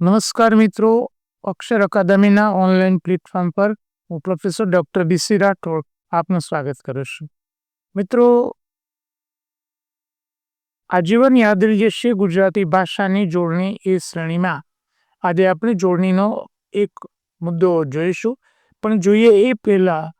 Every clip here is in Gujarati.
નમસ્કાર મિત્રો, અક્ષર અકાદમીના ઓનલાઈન પ્લેટફોર્મ પર હું પ્રોફેસર ડૉક્ટર બીસી રાઠોડ આપનું સ્વાગત કરું છું. મિત્રો, આજીવન યાદ રહેશે ગુજરાતી ભાષાની જોડણી એ શ્રેણીમાં. આજે આપણે જોડણીનો એક મુદ્દો જોઈશું, પણ જોઈએ એ પહેલાં,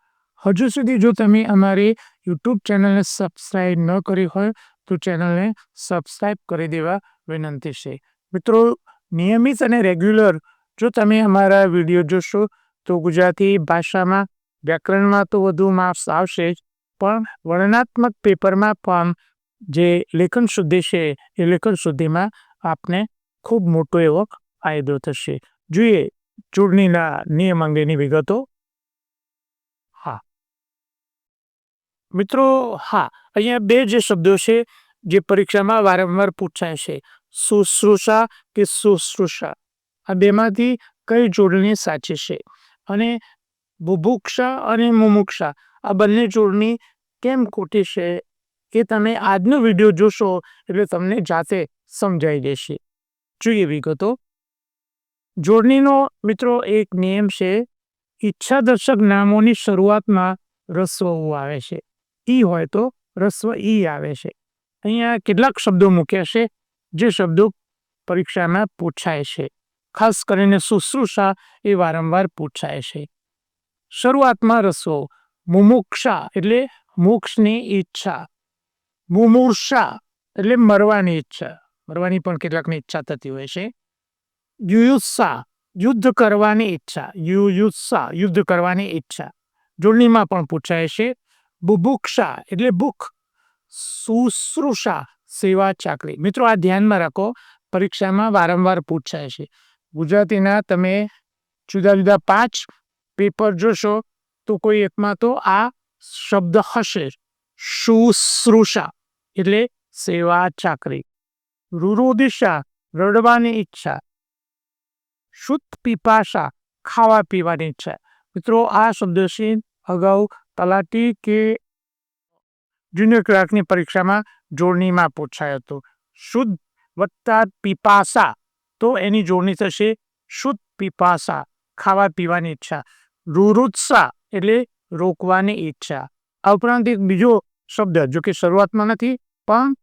હજુ સુધી જો તમે અમારી યુટ્યુબ ચેનલને સબસ્ક્રાઈબ ન કરી હોય, તો ચેનલને સબસ્ક્રાઈબ કરી દેવા વિનંતી છે. મિત્રો નિયમિત અને રેગ્યુલર. જો તમે અમારા વીડિયો જોશો, તો ગુજરાતી ભાષામાં વ્યાકરણમાં તો વધુ માર્ક્સ આવશે જ, પણ વર્ણનાત્મક પેપરમાં પણ જે લેખન શુદ્ધિ છે, એ લેખન શુદ્ધિમાં આપને ખૂબ મોટો એવો ફાયદો થશે. જોઈએ, ચૂંટણીના નિયમ અંગેની વિગતો. હા. મિત્રો, હા, અહીંયા બે જે શબ્દો છે, જે પરીક્ષામાં વારંવાર પૂછાય છે. શુશ્રુષા કે શુશ્રુષા? આ બેમાંથી કઈ જોડણી સાચી છે? અને બુભુક્ષા અને મુમુક્ષા, આ બંને જોડણી કેમ ખોટી છે એ તમે આજનો વીડિયો જોશો એટલે તમને જાતે સમજાઈ જશે. જોઈએ વિગતો. જોડણીનો મિત્રો એક નિયમ છે, ઈચ્છાદર્શક નામોની શરૂઆતમાં રસ્વ ઉ આવે છે. ઈ હોય તો રસ્વ ઈ આવે છે. અહીંયા કેટલાક શબ્દો મૂક્યા છે. જે શબ્દો પરીક્ષામાં પૂછાય છે. ખાસ કરીને શુશ્રુષા એ વારંવાર પૂછાય છે. શરૂઆતમાં રસો, મુમુક્ષા એટલે મોક્ષની ઈચ્છા. મુમૂર્ષા એટલે મરવાની ઈચ્છા. મરવાની પણ કેટલાકની ઈચ્છા થતી હોય છે. યુયુત્સા યુદ્ધ કરવાની ઈચ્છા. યુયુત્સા યુદ્ધ કરવાની ઈચ્છા. જોડણીમાં પણ પૂછાય છે. બુભુક્ષા એટલે ભૂખ. શુશ્રુષા સેવા ચાકરી. મિત્રો, આ ધ્યાનમાં રાખો, પરીક્ષામાં વારંવાર પૂછાય છે. ગુજરાતીના તમે જુદા જુદા પાંચ પેપર જોશો, તો કોઈ એકમાં તો આ શબ્દ હશે. શુશ્રુષા, એટલે સેવા ચાકરી. રુરુદિશા, રડવાની ઈચ્છા. શુદ્ધ પીપાશા ખાવા પીવાની ઈચ્છા. મિત્રો, આ શબ્દ છે અગાઉ તલાટી કે જુનિયર ક્લાર્કની પરીક્ષામાં જોડણીમાં પૂછાયો હતો. શુદ્ધ વત્તા પીપાસા. તો એની જોડણી થશે, શુદ્ધ પીપાસા. ખાવા પીવાની ઈચ્છા. રુરુત્સા એટલે રોકવાની ઈચ્છા. આ ઉપરાંત એક બીજો શબ્દ, જો કે શરૂઆતમાં નથી, પણ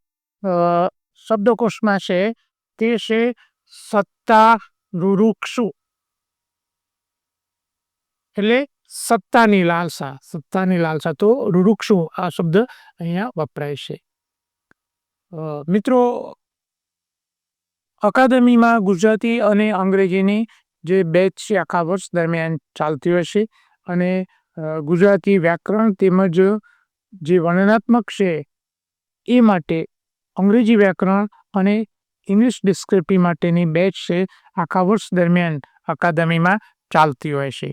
શબ્દકોશમાં છે, તે છે, સત્તા રુરુક્ષુ. એટલે સત્તાની લાલસા સત્તાની લાલસા તો રુરુક્ષુ આ શબ્દ અહીંયા વપરાય છે. મિત્રો, અકાદમીમાં ગુજરાતી અને અંગ્રેજીની જે બેચ છે આખા વર્ષ દરમિયાન ચાલતી હોય છે અને ગુજરાતી વ્યાકરણ તેમજ જે વર્ણનાત્મક છે એ માટે અંગ્રેજી વ્યાકરણ અને ઇંગ્લિશ ડિસ્ક્રિપ્ટી માટેની બેચ છે આખા વર્ષ દરમિયાન અકાદમીમાં ચાલતી હોય છે.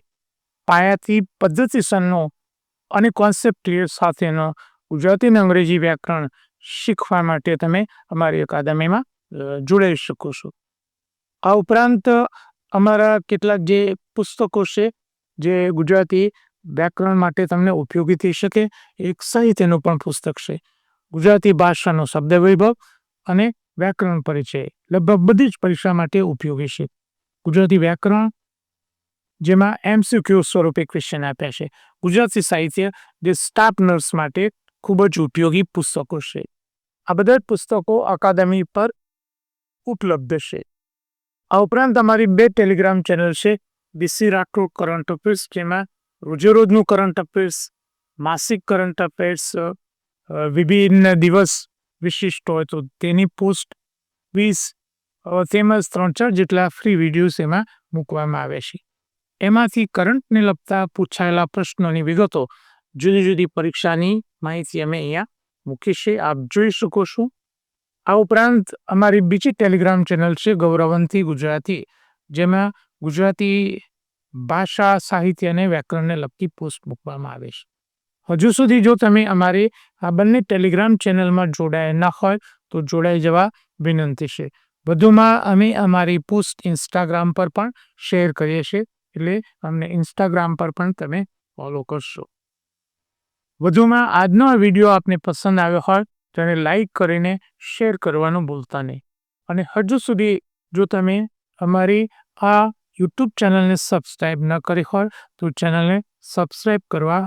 પાયાથી પદ્ધતિસરનો અને કોન્સેપ્ટ સાથેનો ગુજરાતી અને અંગ્રેજી વ્યાકરણ શીખવા માટે તમે અમારી અકાદમીમાં જોડાઈ શકો છો. આ ઉપરાંત અમારા કેટલાક જે પુસ્તકો છે, જે ગુજરાતી વ્યાકરણ માટે તમને ઉપયોગી થઈ શકે, એક સાહિત્યનું પણ પુસ્તક છે. ગુજરાતી ભાષાનો શબ્દ વૈભવ અને વ્યાકરણ પરિચય લગભગ બધી જ પરીક્ષા માટે ઉપયોગી છે. ગુજરાતી વ્યાકરણ જેમાં એમસીક્યુ સ્વરૂપે ક્વેશ્ચન આપ્યા છે. ગુજરાતી સાહિત્ય જે સ્ટાફ નર્સ માટે ખૂબ જ ઉપયોગી પુસ્તકો છે. આ બધા જ પુસ્તકો અકાદમી પર ઉપલબ્ધ છે. આ ઉપરાંત અમારી બે ટેલિગ્રામ ચેનલ છે બીસી રાઠોડ કરંટ અફેર્સ જેમાં રોજેરોજનું કરંટ અફેર્સ માસિક કરંટ અફેર્સ વિભિન્ન દિવસ વિશિષ્ટ હોય તો તેની પોસ્ટ વીસ તેમજ ત્રણ ચાર જેટલા ફ્રી વિડીયોઝ એમાં મૂકવામાં આવે છે. એમાંથી કરંટને લગતા પૂછાયેલા પ્રશ્નોની વિગતો જુદી જુદી પરીક્ષાની માહિતી અમે અહીંયા મૂકી છે. આપ જોઈ શકો છો. આ ઉપરાંત અમારી બીજી ટેલિગ્રામ ચેનલ છે ગૌરવંતી ગુજરાતી, જેમાં ગુજરાતી ભાષા, સાહિત્ય અને વ્યાકરણને લગતી પોસ્ટ મૂકવામાં આવે છે. હજુ સુધી જો તમે અમારી આ બંને ટેલિગ્રામ ચેનલમાં જોડાયા ન હોય, તો જોડાઈ જવા વિનંતી છે. વધુમાં અમે અમારી પોસ્ટ ઇન્સ્ટાગ્રામ પર પણ શેર કરીએ છીએ. એટલે અમને ઇન્સ્ટાગ્રામ પર પણ તમે ફોલો કરશો. વધુમાં આજનો આ વીડિયો આપને પસંદ આવ્યો હોય તેને લાઈક કરીને શેર કરવાનું ભૂલતા નહીં. અને હજુ સુધી જો તમે અમારી આ યુટ્યુબ ચેનલને સબસ્ક્રાઈબ ન કરી હોય, તો ચેનલને સબસ્ક્રાઈબ કરવા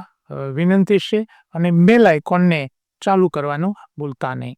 વિનંતી છે અને બેલ આઇકોનને ચાલુ કરવાનું ભૂલતા નહીં.